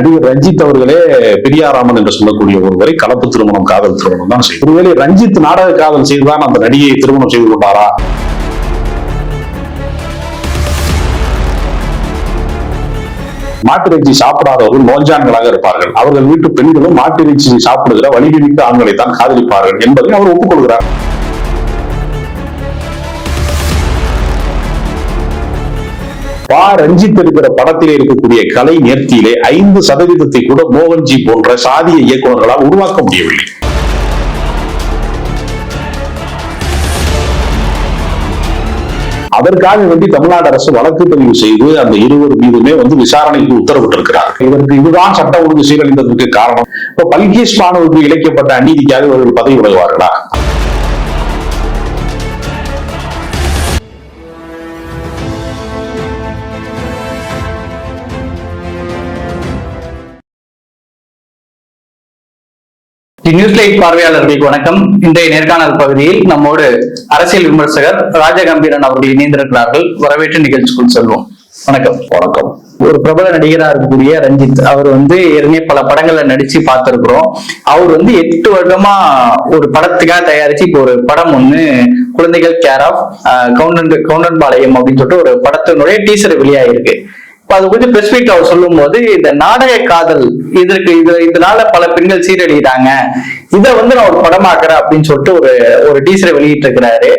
நடிகர் ரஞ்சித் அவர்களே பெரியாராமன் என்று சொல்லக்கூடிய ஒருவரை கலப்பு திருமணம் காதல் திருமணம் தான் செய்யும் ஒருவேளை ரஞ்சித் நாடக காதல் செய்துதான் அந்த நடிகையை திருமணம் செய்து கொண்டாரா? மாட்டிறைச்சி சாப்பிடாதவர்கள் நோஞ்சான்களாக இருப்பார்கள். அவர்கள் வீட்டு பெண்களும் மாட்டிறைச்சி சாப்பிடுகிற வலிமைமிக்க ஆண்களை தான் காதலிப்பார்கள் என்பதை அவர் ஒப்புக்கொள்கிறார். பா ரஞ்சித் இருக்கிற படத்திலே இருக்கக்கூடிய கலை நேர்த்தியிலே ஐந்து சதவீதத்தை கூட மோகன்ஜி போன்ற சாதிய இயக்குநர்களால் உருவாக்க முடியவில்லை. அதற்காக வேண்டி தமிழ்நாடு அரசு வழக்கு பதிவு செய்து அந்த இருவர் மீதுமே வந்து விசாரணைக்கு உத்தரவிட்டிருக்கிறார். இதற்கு இதுதான் சட்ட ஒழுங்கு சீரழிந்ததற்கு காரணம். இப்ப பல்கேஷ் மாணவருக்கு இழைக்கப்பட்ட அநீதிக்காக இவர்கள் பதவி விலகுவார்களா? தி நியூஸ் லைட் பார்வையாளர்களுக்கு வணக்கம். இன்றைய நேர்காணல் பகுதியில் நம்மோடு அரசியல் விமர்சகர் ராஜகம்பீரன் அவர்கள் இணைந்திருக்கிறார்கள். வரவேற்று நிகழ்ச்சிக்குள் செல்வோம். வணக்கம். வணக்கம். ஒரு பிரபல நடிகரா இருக்கக்கூடிய ரஞ்சித் அவர் வந்து ஏற்கனவே பல படங்கள்ல நடிச்சு பார்த்திருக்கிறோம். அவர் வந்து எட்டு வருடமா ஒரு படத்துக்காக தயாரிச்சு இப்போ ஒரு படம் ஒண்ணு குழந்தைகள் கேர் ஆஃப் கவுண்டன் கவுண்டன் பாளையம் அப்படின்னு சொல்லிட்டு ஒரு படத்தினுடைய டீசர் வெளியாயிருக்கு. அது கொஞ்சம் ஸ்பெசிபிக் அவர் சொல்லும் போது இந்த நாடக காதல் இதற்கு இது இதனால பல பெண்கள் சீரழிகிறாங்க. இதை வந்து நான் ஒரு படமாக்குறேன் அப்படின்னு சொல்லிட்டு ஒரு ஒரு டீசரை வெளியிட்டு இருக்கிறாரு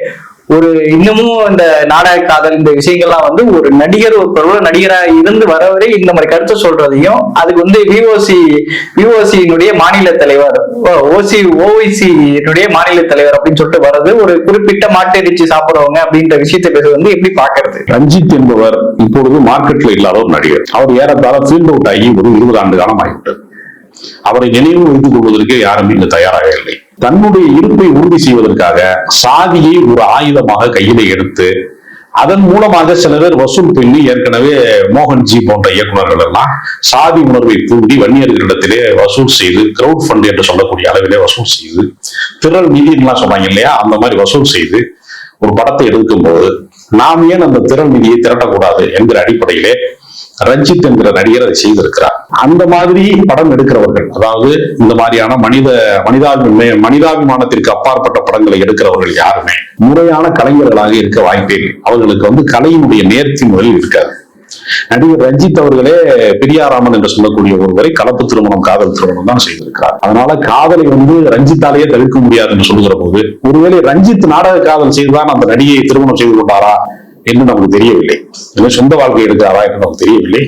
ஒரு இன்னமும் இந்த நாடக காதல் இந்த விஷயங்கள்லாம் வந்து ஒரு நடிகர் ஒரு பிரபல நடிகராக இருந்து வரவரை இந்த மாதிரி கருத்தை சொல்றதையும் அதுக்கு வந்து விஓசி விஓசியினுடைய மாநில தலைவர் ஓசி ஓவைசியினுடைய மாநில தலைவர் அப்படின்னு சொல்லிட்டு வர்றது ஒரு குறிப்பிட்ட மாட்டிறைச்சி சாப்பிடுறவங்க அப்படின்ற விஷயத்தை பேசுறது வந்து எப்படி பாக்குறது ரஞ்சித் என்பவர் இப்பொழுது மார்க்கெட்ல இல்லாத ஒரு நடிகர். அவர் ஏறத்தாழ ஃபீல்ட் அவுட் ஆகி ஒரு இருபது ஆண்டு காலம் ஆகிவிட்டது. அவரை நினைவு வைத்துக் கொள்வதற்கு யாரும் இங்கு தயாராக இல்லை. தன்னுடைய இருப்பை உறுதி செய்வதற்காக சாதியை ஒரு ஆயுதமாக கையில எடுத்து அதன் மூலமாக சில பேர் வசூல் பண்ணி ஏற்கனவே மோகன்ஜி போன்ற இயக்குநர்கள் எல்லாம் சாதி உணர்வை தூண்டி வன்னியர்களிடத்திலே வசூல் செய்து கிரவுட் ஃபண்ட் என்று சொல்லக்கூடிய அளவிலே வசூல் செய்து திரள் நிதிலாம் சொன்னாங்க இல்லையா? அந்த மாதிரி வசூல் செய்து ஒரு படத்தை எடுக்கும் போது நாம் ஏன் அந்த திறன் நிதியை திரட்டக்கூடாது என்கிற அடிப்படையிலே ரஞ்சித் என்கிற நடிகர் அதை செய்திருக்கிறார். அந்த மாதிரி படம் எடுக்கிறவர்கள் அதாவது இந்த மாதிரியான மனித மனிதாபிமே மனிதாபிமானத்திற்கு அப்பாற்பட்ட படங்களை எடுக்கிறவர்கள் யாருமே முறையான கலைஞர்களாக இருக்க வாய்ப்பே அவர்களுக்கு வந்து கலையினுடைய நேர்த்தி முறையில் இருக்காது. நடிகர் ரஞ்சித் அவர்களே பெரியாராமன் என்று சொல்லக்கூடிய ஒருவரை கலப்பு திருமணம் காதல் திருமணம் தான் செய்திருக்கிறார். அதனால காதலை வந்து ரஞ்சித்தாலேயே தவிர்க்க முடியாது என்று சொல்லுகிற போது ஒருவேளை ரஞ்சித் நாடக காதல் செய்துதான் அந்த நடிகையை திருமணம் செய்து கொண்டாரா? என்று நமக்கு தெரியவில்லை. சொந்த வாழ்க்கை எடுக்கிறாரா என்று நமக்கு தெரியவில்லை.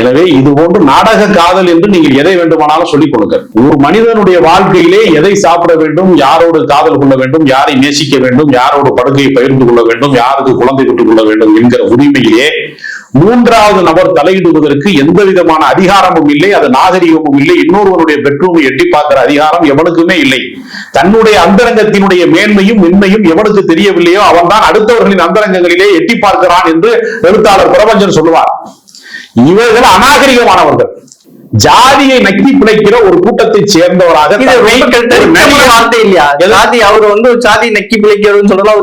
எனவே இது போன்று நாடக காதல் என்று நீங்கள் எதை வேண்டுமானாலும் சொல்லிக் கொடுங்க ஒரு மனிதனுடைய வாழ்க்கையிலே எதை சாப்பிட வேண்டும் யாரோடு காதல் கொள்ள வேண்டும் யாரை நேசிக்க வேண்டும் யாரோடு படுக்கையை பகிர்ந்து கொள்ள வேண்டும் யாருக்கு குழந்தை பெற்றுக் கொள்ள வேண்டும் என்கிற உரிமையிலே மூன்றாவது நபர் தலையிடுவதற்கு எந்த விதமான அதிகாரமும் இல்லை அது நாகரிகமும் இல்லை இன்னொருவருடைய பெட்ரூமை எட்டி பார்க்கிற அதிகாரம் எவனுக்குமே இல்லை. தன்னுடைய அந்தரங்கத்தினுடைய மேன்மையும் மென்மையும் எவனுக்கு தெரியவில்லையோ அவன் தான் அடுத்தவர்களின் அந்தரங்கங்களிலே எட்டி பார்க்கிறான் என்று எழுத்தாளர் பிரபஞ்சன் சொல்லுவார். இவர்கள் அநாகரிகமானவர்கள். ஜாதியை நக்கி பிழைக்கிற ஒரு கூட்டத்தை சேர்ந்தவராக அவர் வந்து ஒரு ஜாதி நக்கி பிழைக்கிறதுன்னு சொல்லலாம்?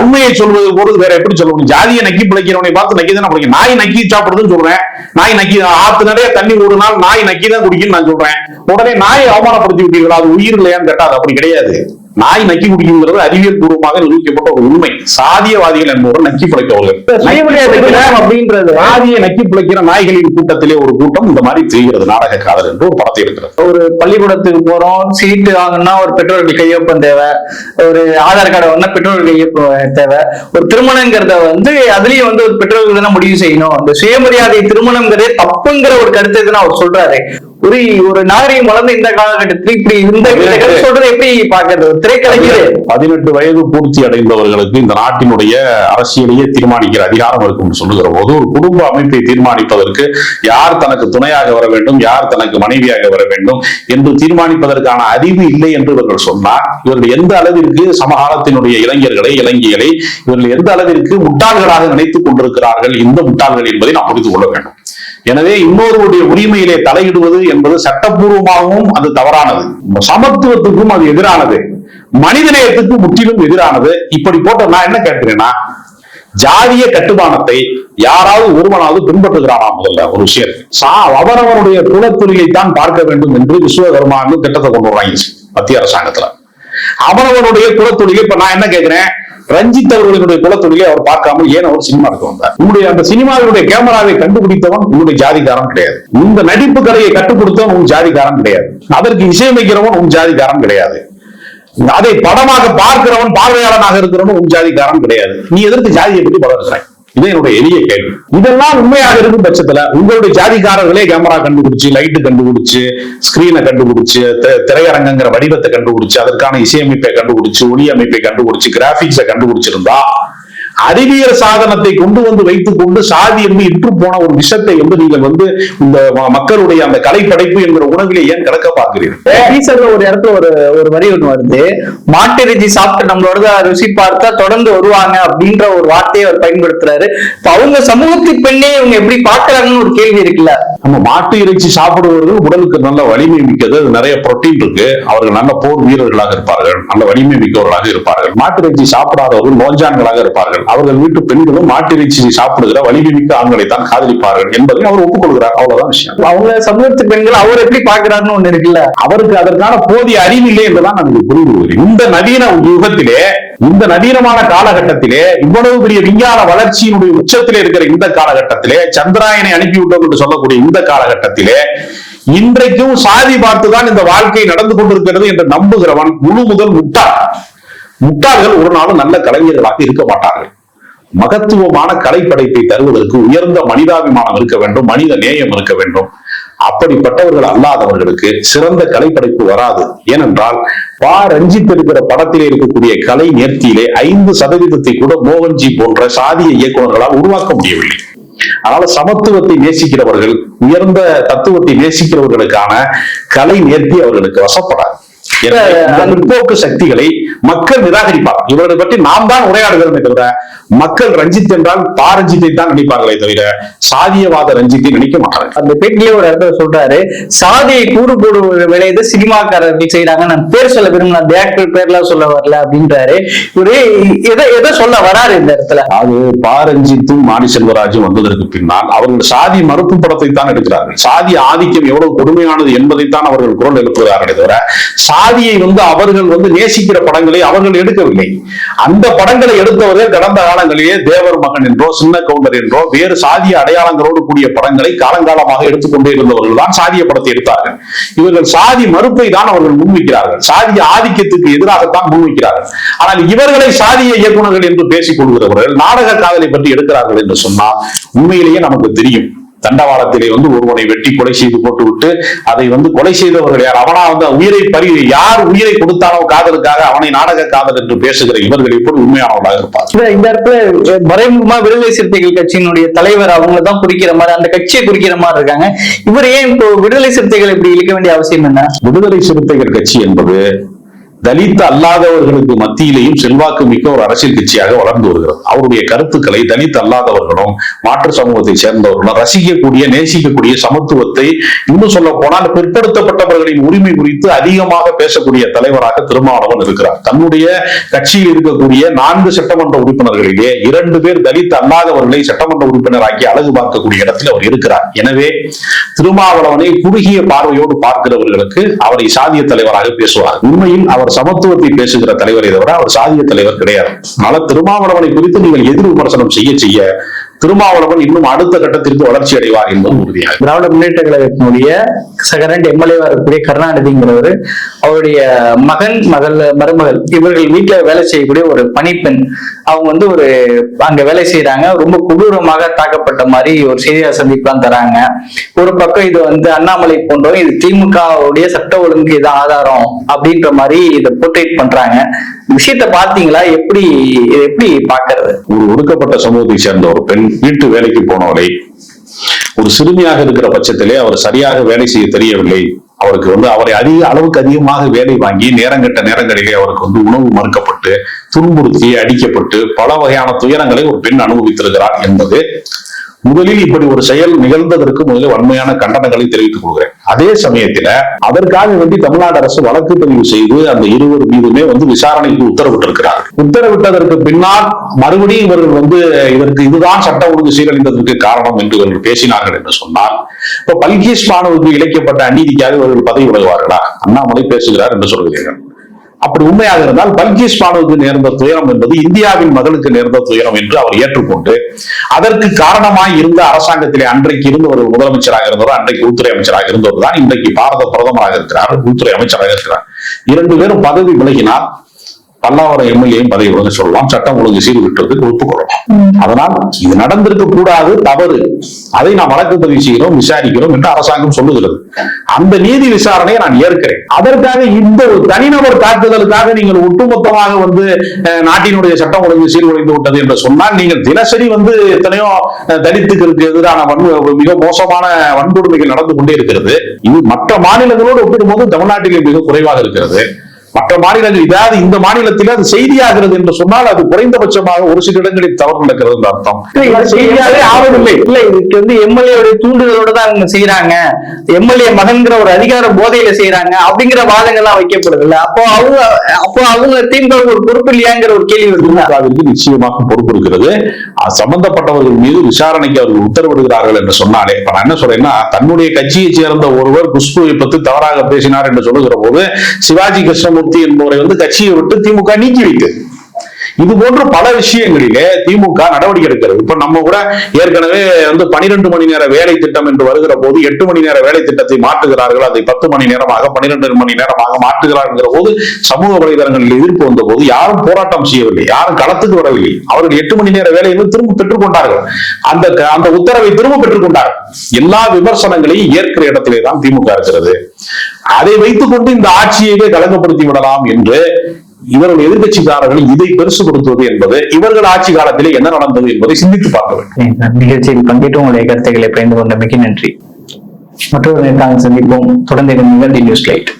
உண்மையை சொல்வது போது வேற எப்படி சொல்ல முடியும்? ஜாதியை நக்கி பிழைக்கிறவனை பார்த்து நக்கி தானே பிழைக்கும் நாய் நக்கி சாப்பிடுதுன்னு சொல்றேன். நாய் நக்கி ஆத்து நிறைய தண்ணி ஒரு நாள் நாய் நக்கி தான் குடிக்குன்னு நான் சொல்றேன். உடனே நாயை அவமானப்படுத்தி விட்டீர்களா? அது உயிர் இல்லையான்னு கேட்டா அது அப்படி கிடையாது. நாய் நக்கி குடிக்குங்கிறது அறிவியல் பூர்வமாக நிரூபிக்கப்பட்ட ஒரு உண்மை. சாதியவாதிகள் என்பவர்கள் நக்கி தினம் அப்படின்றது. சாதியை நக்கி பிழைக்கிற நாய்களின் கூட்டத்திலே ஒரு கூட்டம் இந்த மாதிரி செய்கிறது. நாடக காதல் என்று ஒரு படத்தை இருக்கிறது ஒரு பள்ளிக்கூடத்துக்கு போறோம் சீட்டு வாங்கணும்னா ஒரு பெற்றோர்கள் கையொப்பம் தேவை. ஒரு ஆதார் கார்டு வாங்கினா பெற்றோர்கள் கையொப்பம் தேவை. ஒரு திருமணங்கிறத வந்து அதுலயும் வந்து ஒரு பெற்றோர்கள் தானே முடிவு செய்யணும். இந்த சுயமரியாதை திருமணம்ங்கிறதே தப்புங்கிற ஒரு கருத்தை தான் அவர் சொல்றாரு. ஒரு ஒரு நாகரிகம் வளர்ந்த இந்த காலகட்டத்தில் இப்படி இந்த சொல்றது எப்படி பாக்குறது திரைக்கலைஞர் பதினெட்டு வயது பூர்த்தி அடைந்தவர்களுக்கு இந்த நாட்டினுடைய அரசியலையே தீர்மானிக்கிற அதிகாரம் இருக்கும் சொல்லுகிற போது ஒரு குடும்ப அமைப்பை தீர்மானிப்பதற்கு யார் தனக்கு துணையாக வர வேண்டும் யார் தனக்கு மனைவியாக வர வேண்டும் என்று தீர்மானிப்பதற்கான அறிவு இல்லை என்று இவர்கள் சொன்னார் இவர்கள் எந்த அளவிற்கு சமகாலத்தினுடைய இளைஞர்களை இளைஞர்களை இவர்கள் எந்த அளவிற்கு முட்டாள்களாக நினைத்துக் கொண்டிருக்கிறார்கள் இந்த முட்டாள்கள் என்பதை நாம் புரிந்து கொள்ள வேண்டும். எனவே இன்னொருவருடைய உரிமையிலே தலையிடுவது என்பது சட்டப்பூர்வமாகவும் அது தவறானது. சமத்துவத்துக்கும் அது எதிரானது. மனிதநேயத்துக்கு முற்றிலும் எதிரானது. இப்படி போட்ட நான் என்ன கேட்கிறேன்னா ஜாதிய கட்டுமானத்தை யாராவது ஒருவனாவது பின்பற்றுகிறானா முதல்ல ஒரு விஷயம். சா அவரவனுடைய தான் பார்க்க வேண்டும் என்று விஸ்வகர்மான்னு திட்டத்தை கொண்டு வர்றாங்க. மத்திய அரசாங்கத்துல. அவரவனுடைய குலத்துறையை இப்ப நான் என்ன கேட்கிறேன்? ரஞ்சித் அவர்களுடைய குலத்தொழிலை அவர் பார்க்காமல் ஏன் அவர் சினிமா எடுக்க வந்தார்? உங்களுடைய அந்த சினிமாவினுடைய கேமராவை கண்டுபிடித்தவன் உங்களுடைய ஜாதிகாரன் கிடையாது. இந்த நடிப்பு கலையை கற்றுக் கொடுத்தவன் உன் ஜாதிகாரன் கிடையாது. அதற்கு இசையமைக்கிறவன் உன் ஜாதிகாரன் கிடையாது. அதை படமாக பார்க்கிறவன் பார்வையாளனாக இருக்கிறவன் உன் ஜாதிக்காரன் கிடையாது. நீ எதற்கு ஜாதியை பற்றி பலர்கிறாய் இது என்னுடைய எளிய கேள்வி. இதெல்லாம் உண்மையாக இருக்கும் பட்சத்துல உங்களுடைய ஜாதிக்காரர்களே கேமரா கண்டுபிடிச்சு லைட்டு கண்டுபிடிச்சு ஸ்கிரீனை கண்டுபிடிச்சு திரையரங்கிற திரையரங்கங்கிற வடிவத்தை கண்டுபிடிச்சு அதற்கான இசையமைப்பை கண்டுபிடிச்சு ஒளி அமைப்பை கண்டுபிடிச்சு கிராபிக்ஸை கண்டுபிடிச்சிருந்தா அறிவியல் சாதனத்தை கொண்டு வந்து வைத்துக் கொண்டு சாதி என்று இற்று போன ஒரு விஷத்தை வந்து நீங்கள் வந்து இந்த மக்களுடைய அந்த கலைப்படைப்பு என்கிற உணவிலே ஏன் கிடக்க பார்க்கிறீர்கள்? ஒரு இடத்துல ஒரு ஒரு வரி ஒண்ணு வருது. மாட்டிறைச்சி சாப்பிட்டு நம்மளோட ருசி பார்த்தா தொடர்ந்து வருவாங்க அப்படின்ற ஒரு வார்த்தையை அவர் பயன்படுத்துறாரு. இப்ப அவங்க சமூகத்து பெண்ணே இவங்க எப்படி பாக்குறாங்கன்னு ஒரு கேள்வி இருக்குல்ல. நம்ம மாட்டு இறைச்சி சாப்பிடுவவர்கள் உடலுக்கு நல்ல வலிமை மிக்கது. அது நிறைய புரோட்டீன் இருக்கு. அவர்கள் நல்ல போர் வீரர்களாக இருப்பார்கள். நல்ல வலிமை மிக்கவர்களாக இருப்பார்கள். மாட்டு இறைச்சி சாப்பிடாதவர்கள் நோஞ்சான்களாக இருப்பார்கள். அவர்கள் வீட்டு பெண்களும் மாட்டு இறைச்சி சாப்பிடுகிற வலிமை மிக்க ஆண்களை தான் காதலிப்பார்கள் என்பதை அவர் ஒப்புக்கொள்கிறார். அவ்வளவுதான் விஷயம். அவங்க சமூகத்து பெண்கள் அவர் எப்படி பாக்குறாருன்னு ஒண்ணு இருக்குல்ல? அவருக்கு அதற்கான போதிய அறிவில்லை என்றுதான் நமக்கு புரிந்து இந்த நவீன யுகத்திலே இந்த நவீனமான காலகட்டத்திலே இவ்வளவு பெரிய விஞ்ஞான வளர்ச்சியினுடைய உச்சத்திலே இருக்கிற இந்த காலகட்டத்திலே சந்திராயனை அனுப்பிவிட்டோம் என்று சொல்லக்கூடிய இந்த காலகட்டத்திலே இன்றைக்கும் சாதி பார்த்துதான் இந்த வாழ்க்கை நடந்து கொண்டிருக்கிறது என்று நம்புகிறவன் முழு முதல் முட்டாள். முட்டாள்கள் ஒரு நாளும் நல்ல கலைஞர்களாக இருக்க மாட்டார்கள். மகத்துவமான கலைப்படைப்பை தருவதற்கு உயர்ந்த மனிதாபிமானம் இருக்க வேண்டும் மனித நேயம் இருக்க வேண்டும். அப்படிப்பட்டவர்கள் அல்லாதவர்களுக்கு சிறந்த கலைப்படைப்பு வராது. ஏனென்றால் பா. ரஞ்சித் இருக்கிற படத்திலே இருக்கக்கூடிய கலை நேர்த்தியிலே ஐந்து சதவீதத்தை கூட மோகன்ஜி போன்ற சாதிய இயக்குநர்களால் உருவாக்க முடியவில்லை. அதனால சமத்துவத்தை நேசிக்கிறவர்கள் உயர்ந்த தத்துவத்தை நேசிக்கிறவர்களுக்கான கலை நேர்த்தி அவர்களுக்கு வசப்படாது. முற்போக்கு சக்திகளை மக்கள் நிராகரிப்பார் இவர்களை பற்றி நாம் தான் உரையாடுகிறோமே தவிர மக்கள் ரஞ்சித் என்றால் பா ரஞ்சித்தை தான் நினைப்பார்களே தவிர சாதியவாத ரஞ்சித்தை நினைக்க மாட்டார்கள். அந்த பேட்டிலே ஒரு இடத்துல சொல்றாரு சாதியை கூறு போடுவது வேலையை சினிமாக்காரர்கள் செய்யறாங்க நான் பேர் சொல்ல விரும்பல அந்த ஆக்டர் பேர்லாம் சொல்ல வரல அப்படின்றாரு. இவரு எதை எதை சொல்ல வராரு இந்த இடத்துல? அது பா ரஞ்சித்தும் மாரி செல்வராஜும் வந்ததற்கு பின்னால் அவர்கள் சாதி மறுப்பு படத்தை தான் எடுக்கிறார்கள். சாதி ஆதிக்கம் எவ்வளவு கொடுமையானது என்பதைத்தான் அவர்கள் குரல் எழுப்புகிறார்களே தவிர சாதியை வந்து அவர்கள் வந்து நேசிக்கிற படங்களை அவர்கள் எடுக்கவில்லை. அந்த படங்களை எடுத்தவர்கள் கடந்த காலங்களிலே தேவர் மகன் என்றோ சின்ன கவுண்டர் என்றோ வேறு சாதிய அடையாளங்களோடு கூடிய படங்களை காலங்காலமாக எடுத்துக்கொண்டே இருந்தவர்கள் தான் சாதிய படத்தை எடுத்தார்கள். இவர்கள் சாதி மறுப்பை தான் அவர்கள் முன்வைக்கிறார்கள். சாதிய ஆதிக்கத்துக்கு எதிராகத்தான் முன்வைக்கிறார்கள். ஆனால் இவர்களை சாதிய இயக்குனர்கள் என்று பேசிக் கொள்கிறவர்கள் நாடக காதலை பற்றி எடுக்கிறார்கள் என்று சொன்னால் உண்மையிலேயே நமக்கு தெரியும். தண்டவாளத்திலே வந்து ஒருவனை வெட்டி கொலை செய்து போட்டுவிட்டு அதை வந்து கொலை செய்தவர்கள் யார்? அவனா வந்து உயிரை பறி யார் உயிரை கொடுத்தானோ காதலுக்காக அவனை நாடக காதல் என்று பேசுகிற இவர்கள் எப்படி உண்மையானவர்களாக இருப்பார் இந்த- இந்த இடத்துல மறைமுகமா விடுதலை சிறுத்தைகள் கட்சியினுடைய தலைவர் அவங்கள தான் குறிக்கிற மாதிரி அந்த கட்சியை குறிக்கிற மாதிரி இருக்காங்க. இவர் ஏன் இப்போ விடுதலை சிறுத்தைகள் இப்படி இழுக்க வேண்டிய அவசியம் என்ன? விடுதலை சிறுத்தைகள் கட்சி என்பது தலித் அல்லாதவர்களுக்கு மத்தியிலேயும் செல்வாக்கு மிக்க ஒரு அரசியல் கட்சியாக வளர்ந்து வருகிறது. அவருடைய கருத்துக்களை தலித் அல்லாதவர்களும் மாற்று சமூகத்தை சேர்ந்தவர்களும் ரசிக்கக்கூடிய நேசிக்கக்கூடிய சமத்துவத்தை இன்னும் சொல்ல போனால் பிற்படுத்தப்பட்டவர்களின் உரிமை குறித்து அதிகமாக பேசக்கூடிய தலைவராக திருமாவளவன் இருக்கிறார். தன்னுடைய கட்சியில் இருக்கக்கூடிய நான்கு சட்டமன்ற உறுப்பினர்களிலே இரண்டு பேர் தலித் அல்லாதவர்களை சட்டமன்ற உறுப்பினராக்கி அழகு பார்க்கக்கூடிய இடத்தில் அவர் இருக்கிறார். எனவே திருமாவளவனை குறுகிய பார்வையோடு பார்க்கிறவர்களுக்கு அவரை சாதிய தலைவராக பேசுவார். உண்மையில் அவர் சமத்துவத்தை பேசுகிற தலைவரை தவிர அவர் சாதிய தலைவர் கிடையாது. அதனால திருமாவளவனை குறித்து நீங்கள் எதிர் விமர்சனம் செய்ய செய்ய திருமாவளவன் இன்னும் அடுத்த கட்டத்திற்கு வளர்ச்சி அடைவார் என்பது உறுதியாக திராவிட முன்னேற்ற கழகத்தினுடைய செகண்ட் எம்எல்ஏவா இருக்கக்கூடிய கருணாநிதிங்கிறவர் அவருடைய மகன் மகள் மருமகள் இவர்கள் வீட்டுல வேலை செய்யக்கூடிய ஒரு பணிப்பெண் அவங்க வந்து ஒரு அங்க வேலை செய்யறாங்க ரொம்ப கொடூரமாக தாக்கப்பட்ட மாதிரி ஒரு செய்தியாளர் சந்திப்புலாம் தராங்க. ஒரு பக்கம் இது வந்து அண்ணாமலை போன்றோம் இது திமுகவுடைய சட்ட ஒழுங்கு இது ஆதாரம் அப்படின்ற மாதிரி இதை போர்ட்ரேட் பண்றாங்க. விஷயத்தை பாத்தீங்களா எப்படி இதை எப்படி பாக்குறது ஒரு ஒடுக்கப்பட்ட சமூகத்தை சேர்ந்த ஒரு பெண் வீட்டு வேலைக்கு போனவரை ஒரு சிறுமியாக இருக்கிற பட்சத்திலே அவர் சரியாக வேலை செய்ய தெரியவில்லை. அவருக்கு வந்து அவரை அதிக அளவுக்கு அதிகமாக வேலை வாங்கி நேரங்கட்ட நேரங்களிலே அவருக்கு வந்து உணவு மறுக்கப்பட்டு துன்புறுத்தி அடிக்கப்பட்டு பல வகையான துயரங்களை ஒரு பெண் அனுபவித்திருக்கிறார் என்பது முதலில் இப்படி ஒரு செயல் நிகழ்ந்ததற்கு முதலில் வன்மையான கண்டனங்களை தெரிவித்துக் கொள்கிறேன். அதே சமயத்துல அதற்காக வேண்டி தமிழ்நாடு அரசு வழக்கு பதிவு செய்து அந்த இருவர் மீதுமே வந்து விசாரணைக்கு உத்தரவிட்டிருக்கிறார். உத்தரவிட்டதற்கு பின்னால் மறுபடியும் இவர்கள் வந்து இதற்கு இதுதான் சட்ட ஒழுங்கு சீரழிந்ததற்கு காரணம் என்று இவர்கள் பேசினார்கள் என்று சொன்னால் இப்ப பல்கேஷ் மாணவருக்கு இழைக்கப்பட்ட அநீதிக்காக இவர்கள் பதவி விலகுவார்களா? அண்ணாமலை பேசுகிறார் என்று சொல்கிறீர்கள். அப்படி உண்மையாக இருந்தால் பல்கீஸ் பானுவுக்கு நேர்ந்த துயரம் என்பது இந்தியாவின் மகளுக்கு நேர்ந்த துயரம் என்று அவர் ஏற்றுக்கொண்டு அதற்கு காரணமாய் இருந்த அரசாங்கத்திலே அன்றைக்கு இருந்தவர் முதலமைச்சராக இருந்தவர் அன்றைக்கு உள்துறை அமைச்சராக இருந்தவர் தான் இன்றைக்கு பாரத பிரதமராக இருக்கிறார் உள்துறை அமைச்சராக இருக்கிறார். இரண்டு பேரும் பதவி விலகினால் பல்லாவரம் எம்எல்ஏயும் பதவி ஒழுங்கு சொல்லலாம். சட்டம் ஒழுங்கு சீர்திருத்தத்துக்கு ஒப்புக்கொள்ளலாம் அதனால் இது நடந்திருக்க கூடாது தவறு. அதை நாம் வழக்கு பதிவு செய்கிறோம் விசாரிக்கிறோம் என்று அரசாங்கம் சொல்லுகிறது. அந்த நீதி விசாரணையை நான் ஏற்கிறேன். அதற்காக இந்த ஒரு தனிநபர் தாக்குதலுக்காக நீங்கள் ஒட்டுமொத்தமாக வந்து நாட்டினுடைய சட்டம் ஒழுங்கு சீர்குலைந்து விட்டது என்று சொன்னால் நீங்கள் தினசரி வந்து எத்தனையோ அஹ், தலித்துக்களுக்கு எதிரான வன்மு மிக மோசமான வன்கொடுமைகள் நடந்து கொண்டே இருக்கிறது. இது மற்ற மாநிலங்களோடு ஒப்பிடும்போது தமிழ்நாட்டில் மிக குறைவாக இருக்கிறது. மற்ற மாநிலங்கள் இதாவது இந்த மாநிலத்தில் அது செய்தியாகிறது என்று சொன்னால் அது குறைந்தபட்சமாக ஒரு சில இடங்களில் தவறு நடக்கிறது அர்த்தம். செய்தியாகவே ஆவதில்லை. இல்ல இதுக்கு வந்து எம்எல்ஏ தூண்டுதலோட தான் அவங்க செய்யறாங்க எம்எல்ஏ மகன்கிற ஒரு அதிகார போதையில செய்யறாங்க அப்படிங்கிற வாதங்கள்லாம் வைக்கப்படுது இல்ல அப்போ அவங்க அப்போ அவங்க திமுக ஒரு பொறுப்பு இல்லையாங்கிற ஒரு கேள்வி திமுகவிற்கு நிச்சயமாக பொறுப்பு இருக்கிறது. அது சம்பந்தப்பட்டவர்கள் மீது விசாரணைக்கு அவர்கள் உத்தரவிடுகிறார்கள் என்று சொன்னாலே இப்ப நான் என்ன சொல்றேன்னா தன்னுடைய கட்சியை சேர்ந்த ஒருவர் குஷ்புவை பற்றி தவறாக பேசினார் என்று சொல்லுகிற போது சிவாஜி கிருஷ்ணமூர்த்தி என்பவரை வந்து கட்சியை விட்டு திமுக நீக்கி வைத்தது இது போன்ற பல விஷயங்களிலே திமுக நடவடிக்கை எடுக்கிறது. இப்ப நம்ம கூட ஏற்கனவே வந்து பனிரெண்டு மணி நேர வேலை திட்டம் என்று வருகிற போது எட்டு மணி நேர வேலை திட்டத்தை மாற்றுகிறார்கள். அதை பத்து மணி நேரமாக பனிரெண்டு மணி நேரமாக மாற்றுகிறார்கள் போது சமூக வலைதளங்களில் எதிர்ப்பு வந்த போது யாரும் போராட்டம் செய்யவில்லை. யாரும் களத்துக்கு வரவில்லை. அவர்கள் எட்டு மணி நேர வேலையை திரும்ப பெற்றுக் கொண்டார்கள். அந்த அந்த உத்தரவை திரும்ப பெற்றுக்கொண்டார் எல்லா விமர்சனங்களையும் ஏற்கிற இடத்திலே தான் திமுக இருக்கிறது. அதை வைத்துக் கொண்டு இந்த ஆட்சியையே கலங்கப்படுத்தி விடலாம் என்று இவர்கள் எதிர்கட்சிக்காரர்கள் இதை பெருசுபடுத்துவது என்பது இவர்கள் ஆட்சி காலத்திலே என்ன நடந்தது என்பதை சிந்தித்து பார்க்க வேண்டும். நிகழ்ச்சியில் பங்கேற்று உங்களுடைய கருத்துக்களை பயந்து கொண்ட மிக நன்றி. மற்றொரு நேர்காணல் சந்திப்போம். தொடர்ந்து நியூஸ் லைட்.